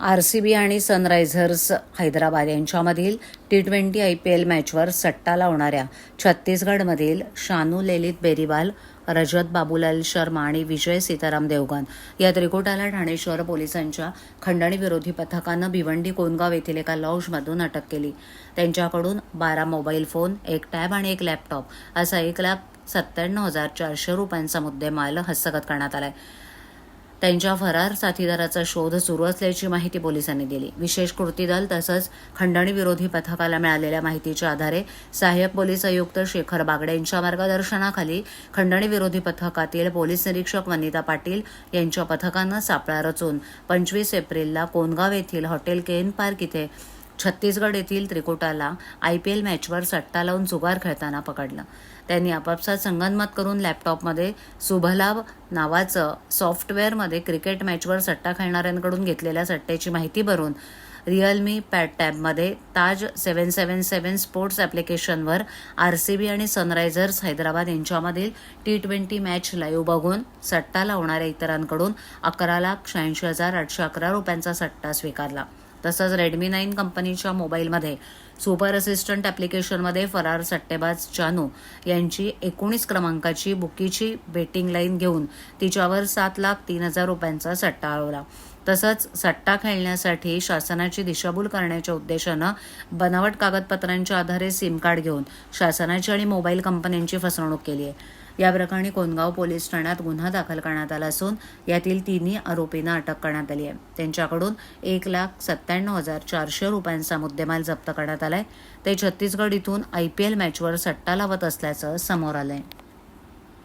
R C B आणि Sunrisers Hyderabad यांच्यामधील T twenty I P L मॅचवर सट्टा लावणाऱ्या छत्तीसगडमधील शानू ललित बेरीवाल रजत बाबूलाल शर्मा आणि विजय सीताराम देवगन या त्रिकुटाला ठाणे शहर पोलिसांच्या खंडणी विरोधी पथकानं भिवंडी कोनगाव येथील एका लॉजमधून अटक केली. त्यांच्याकडून बारा मोबाईल फोन एक टॅब आणि एक लॅपटॉप असा एक लाख सत्त्याण्णव हजार चारशे रुपयांचा मुद्देमाल हस्तगत करण्यात आला आहे त्यांच्या फरार साथीदाराचा शोध सुरू असल्याची माहिती पोलिसांनी दिली. विशेष कृती दल तसंच खंडणी विरोधी पथकाला मिळालेल्या माहितीच्या आधारे सहाय्यक पोलीस आयुक्त शेखर बागडे यांच्या मार्गदर्शनाखाली खंडणी विरोधी पथकातील पोलीस निरीक्षक वनिता पाटील यांच्या पथकानं सापळा रचून पंचवीस एप्रिलला कोनगाव येथील हॉटेल केन पार्क इथे छत्तीसगड येथील त्रिकुटाला आय पी एल मॅचवर सट्टा लावून जुगार खेळताना पकडलं. त्यांनी आपापसात संगनमत करून लॅपटॉपमध्ये सुभलाभ नावाचं सॉफ्टवेअरमध्ये क्रिकेट मॅचवर सट्टा खेळणाऱ्यांकडून घेतलेल्या सट्ट्याची माहिती भरून रिअलमी पॅड टॅबमध्ये Taj seven seven seven sports ॲप्लिकेशनवर R C B आणि सनरायझर्स हैदराबाद यांच्यामधील टी ट्वेंटी मॅच लाईव्ह बघून सट्टा लावणाऱ्या इतरांकडून अकरा लाख शहाऐंशी हजार आठशे अकरा रुपयांचा सट्टा स्वीकारला. तसंच रेडमी नाईन कंपनीच्या मोबाईलमध्ये सुपर असिस्टंट ॲप्लिकेशनमध्ये फरार सट्टेबाज जानू यांची एकोणीस क्रमांकाची बुकीची बेटिंग लाईन घेऊन तिच्यावर सात लाख तीन हजार रुपयांचा सट्टा आळवला तसंच सट्टा खेळण्यासाठी शासनाची दिशाभूल करण्याच्या उद्देशानं बनावट कागदपत्रांच्या आधारे सिम कार्ड घेऊन शासनाची आणि मोबाईल कंपन्यांची फसवणूक केली आहे. या प्रकरणी कोनगाव पोलीस ठाण्यात गुन्हा दाखल करण्यात आला असून यातील तिन्ही आरोपींना अटक करण्यात आली आहे. त्यांच्याकडून एक लाख सत्त्याण्णव हजार चारशे रुपयांचा मुद्देमाल जप्त करण्यात आलाय. ते छत्तीसगड इथून आय पी एल मॅचवर सट्टा लावत असल्याचं समोर आलंय.